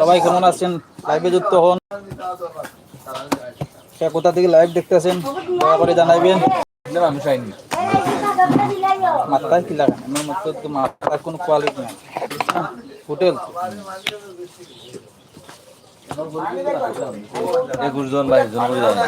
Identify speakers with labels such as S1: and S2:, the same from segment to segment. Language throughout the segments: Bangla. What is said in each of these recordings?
S1: সবাই কেমন আছেন? লাইভে যুক্ত হন। সে কোথা থেকে লাইভ দেখতেছেন? দয়া করে জানাইবেন।
S2: মানুষ আইনি
S1: মাথায় কি লাগান? আমার মতো তো মাথার কোনো কোয়ালিটি নাই। হোটেল?
S2: একুশ জন বাইশ জন করে যাবে।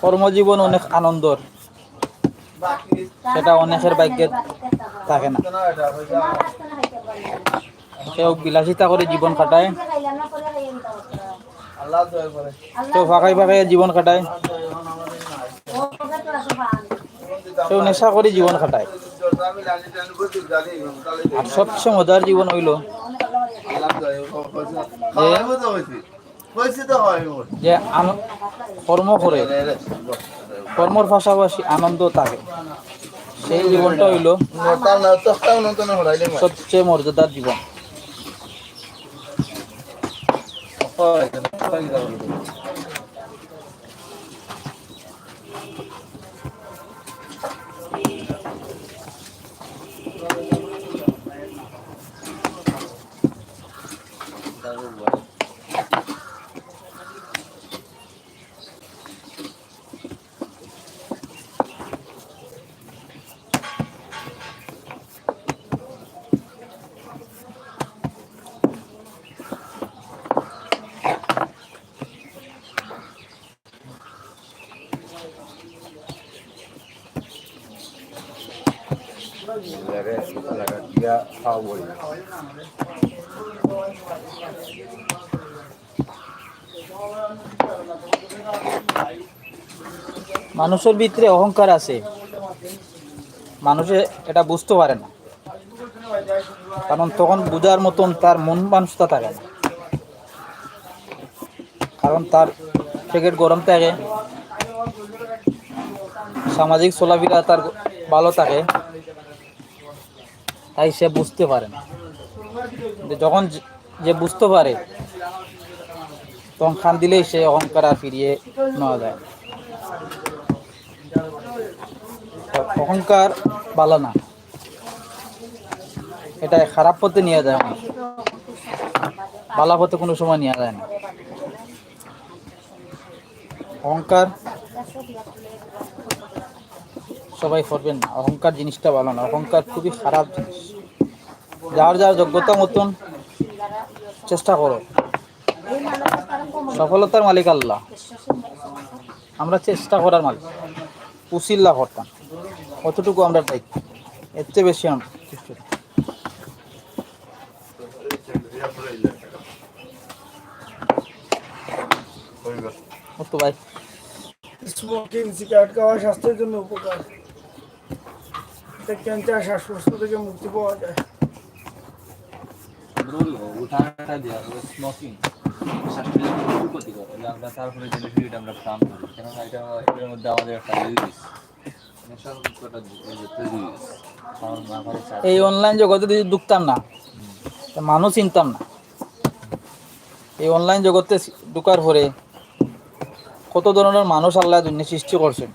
S1: কর্মজীবন অনেক আনন্দর। সেটা অনেকের ভাগ্যে থাকে না। কেউ বিলাসিতা করে জীবন কাটায়। কেউ ফাঁকায় ফাঁকায় জীবন কাটায়। কেউ নেশা করে জীবন কাটায়। আর সবচেয়ে মজার জীবন হইল যে কর্ম করে। কর্মর পাশাপাশি আনন্দ থাকে। সেই জীবনটা হইল সবচেয়ে মর্যাদার জীবন। মানুষের ভিতরে অহংকার আছে। মানুষে এটা বুঝতে পারে না। কারণ তখন বোঝার মতন তার মন মানুষটা থাকে না। কারণ তার পেটের গরম থাকে। সামাজিক চলাফেরা তার ভালো থাকে। তাই সে বুঝতে পারে না। যখন যে- বুঝতে পারে, তখন খান দিলেই সে অহংকার আর ফিরিয়ে নেওয়া যায়। অহংকার ভালো না। এটা খারাপ পথে নিয়ে যায় মানুষ। ভালো পথে কোনো সময় নিয়ে যায় না। অহংকার সবাই করবেন না। অহংকার জিনিসটা ভালো না। অহংকার খুবই খারাপ জিনিস। যার যার যোগ্যতা মতন চেষ্টা করো। সফলতার মালিক আল্লাহ। আমরা চেষ্টা করার মালিক। উসিল্লা করতাম। কতটুকু আমরা দায়িত্ব এর চেয়ে বেশি আমরা কিছু ভাই।
S3: স্মোকিং সিগারেট খাওয়া স্বাস্থ্যের জন্য উপকার। ক্যান্সার শ্বাসকষ্ট থেকে মুক্তি পাওয়া যায়।
S2: উঠানটা দেওয়া স্মোকিং শ্বাসক্রিয়া খুব আমরা তারপরে যে ভিডিওটা আমরা প্ল্যান করি কেননা এটা এটার মধ্যে আমাদের একটা
S1: এই অনলাইন জগতে যদি ঢুকতাম না মানুষ চিনতাম না। এই অনলাইন জগতে ঢুকার পরে কত ধরনের মানুষ আল্লাহ দুনিয়া সৃষ্টি করছেন?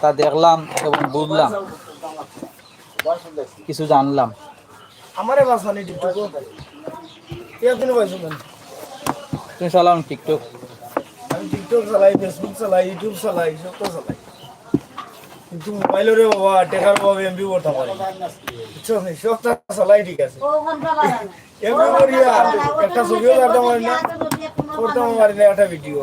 S1: তা দেখলাম এবং বুঝলাম। কিছু জানলাম।
S3: আমারে বাসানি টিকটক। পাইছো কেন
S1: তুমি চালাম টিকটক।
S3: আমি টিকটক চালাই ফেসবুক চালাই ইউটিউব চালাই সব তো চালাই। কিন্তু মোবাইলরে বাবা টেকার বাবা এমবি করতে পারি বুঝছ সব তা চালাই ঠিক আছে। এমবি করিয়া একটা ছবিও কাটতে পারি না করতে পারি না একটা ভিডিও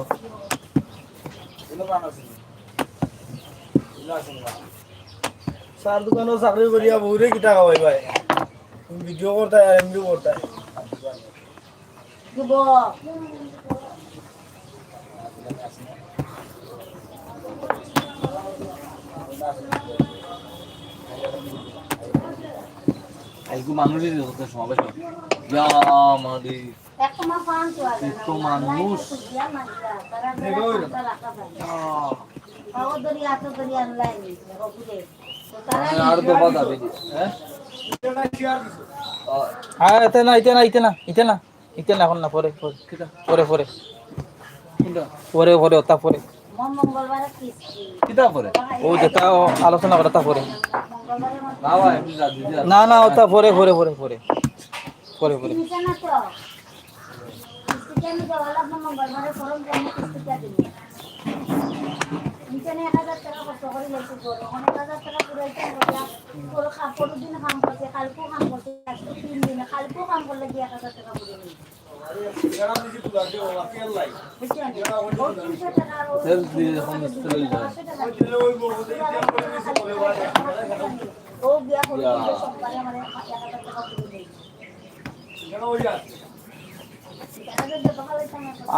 S3: সার দোকানও চাকরি করিয়া বহুরে কি টাকা পাই ভাই ভিডিও করতে আর এমবি করতে
S2: আজকে মানুষই যত সমাবেশ হবে ইয়া মানুষ আর দফা যাবে হ্যাঁ?
S1: হ্যাঁ না ইতে না ইতে না ইতে না এখন না পরে পরে
S2: কিটা?
S1: পরে পরে। পরে পরে ওটা পরে।
S4: মঙ্গলবারে কিস্তি।
S2: কিটা পরে?
S1: ও যেটা আলোচনা করে তা পরে। না না ওটা পরে পরে পরে পরে। পরে পরে।
S4: কিনছে না তো? কিস্তিটা আমি দেওয়া লাগবে মঙ্গলবারে ফরম জমা কিস্তিটা দিবে? কাম কাম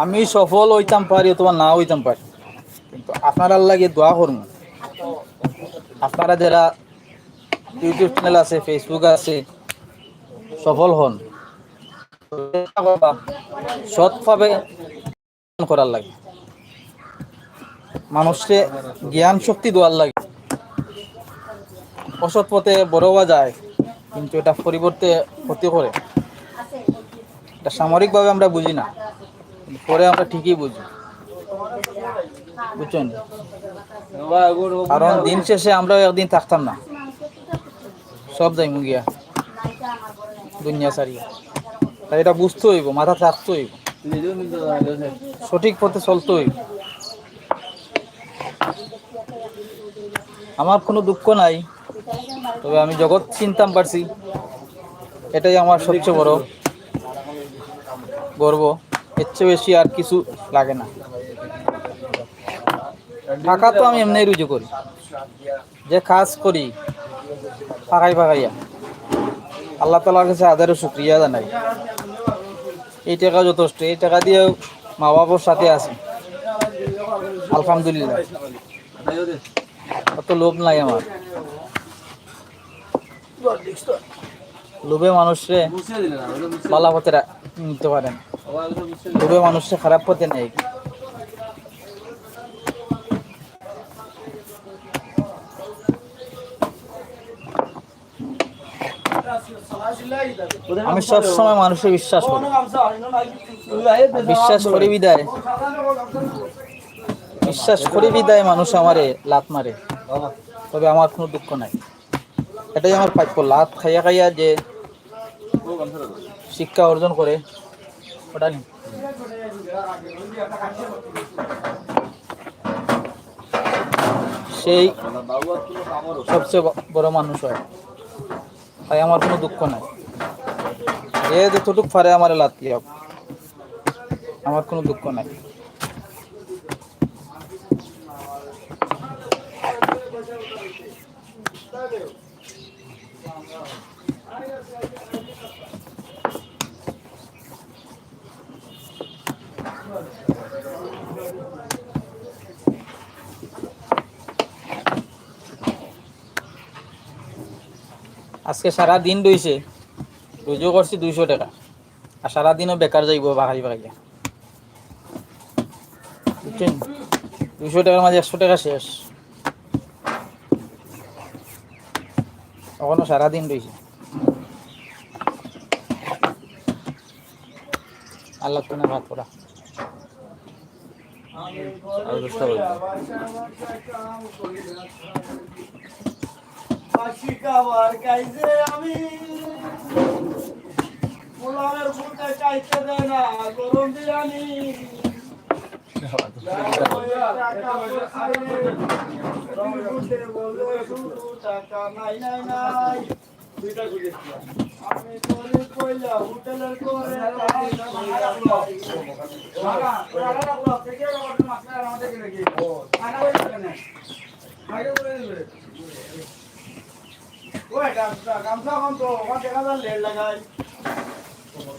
S1: আমি সফল হইতাম পারি অথবা না হইতাম পারি। কিন্তু আপনারা লাগে দোয়া করুন। আপনারা যারা ইউটিউব চ্যানেল আছে ফেসবুক আছে, সফল হন। সৎভাবে করার লাগে। মানুষকে জ্ঞান শক্তি দেওয়ার লাগে। অসৎ পথে বড় হওয়া যায়, কিন্তু এটা পরিবর্তে ক্ষতি করে। এটা সামরিকভাবে আমরা বুঝি না পরে আমরা ঠিকই বুঝি। বুঝছেন? কারণ দিন শেষে আমরা একদিন থাকতাম না। সব যাই মুগিয়া দুনিয়া সারিয়া তাই এটা বুঝতে হইব, মাথা থাকতে হইব। সঠিক পথে চলতে হইব। আমার কোনো দুঃখ নাই, তবে আমি জগৎ চিনতাম পারছি। এটাই আমার সবচেয়ে বড় গর্ব। এর চেয়ে বেশি আর কিছু লাগে না। টাকা তো আমি এমনি রুজু করি। যে কাজ করি, ফাঁকাই ফাঁকাইয়া। আল্লাহ তালার কাছে আদারও শুক্রিয়া জানাই। এই টাকা যথেষ্ট, এই টাকা দিয়ে মা বাবার সাথে আছি। আলহামদুলিল্লাহ। অত লোভ নাই আমার। লোভে
S2: বুঝিয়ে
S1: বালা পথে নিতে পারেন লোভে মানুষরে খারাপ পথে নেই আমি সব সময় মানুষের বিশ্বাস করি। বিশ্বাস করি বিদায়। বিশ্বাস করি বিদায়, মানুষ আমারে লাত মারে। তবে আমার কোনো দুঃখ নাই। এটাই আমার প্রাপ্য লাত খাইয়া খাইয়া যে শিক্ষা অর্জন করে, ওটা নি সেই সবচেয়ে বড় মানুষ হয়। তাই আমার কোনো দুঃখ নাই। এ যতটুক ফারে আমার লাতি হোক। আমার কোনো দুঃখ নাই। আজকে সারা দিন রইছে রুজু করছি দুইশো টাকা। আর সারাদিনও বেকার যাইব বাহারি বাহারিয়া বুঝছেন দুইশো টাকার মাঝে একশো টাকা শেষ। এখনও সারাদিন রয়েছে আল্লাহ তো না ভাত করা
S2: আর বাজে
S3: শিকাবার গাইছে আমি পোলারের ফুটে চাইতে দেয় না গরম নাই আমি করে কইলা করে গামছা কম তো ওখান দেখা যান লেট লাগাই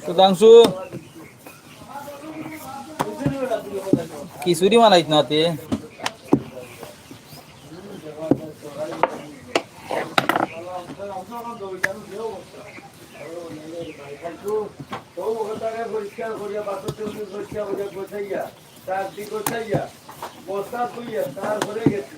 S1: সুধাংশু খিচুড়ি বানাইত না তে?
S3: পরিষ্কার করিয়া বাসন পরিষ্কার করিয়া গোছাইয়া তার দিক গোছাইয়া বস্তা তুইয়া তারপরে গেছি।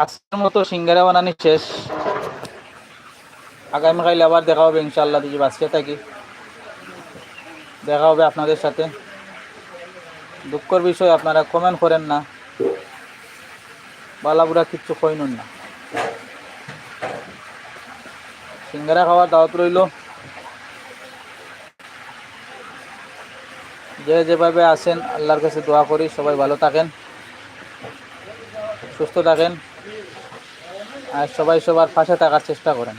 S1: আজকের মতো সিঙ্গারা বানানি শেষ। আগামীকাল আবার দেখা হবে ইনশাল্লাহ যদি বাঁচতে থাকি। দেখা হবে আপনাদের সাথে। দুঃখর বিষয়, আপনারা কমেন্ট করেন না। বালাবুড়া কিচ্ছু কইনুন না। সিঙ্গারা খাওয়ার দাওয়াত রইল। যে যেভাবে আছেন, আল্লাহর কাছে দোয়া করি, সবাই ভালো থাকেন, সুস্থ থাকেন। আর সবাই সবার পাশে থাকার চেষ্টা করেন।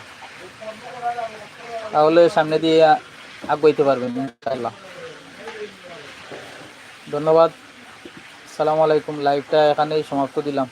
S1: তাহলে সামনে দিয়ে আগাইতে পারবেন, ইনশাআল্লাহ। ধন্যবাদ। সালামু আলাইকুম। লাইভটা এখানেই সমাপ্ত দিলাম।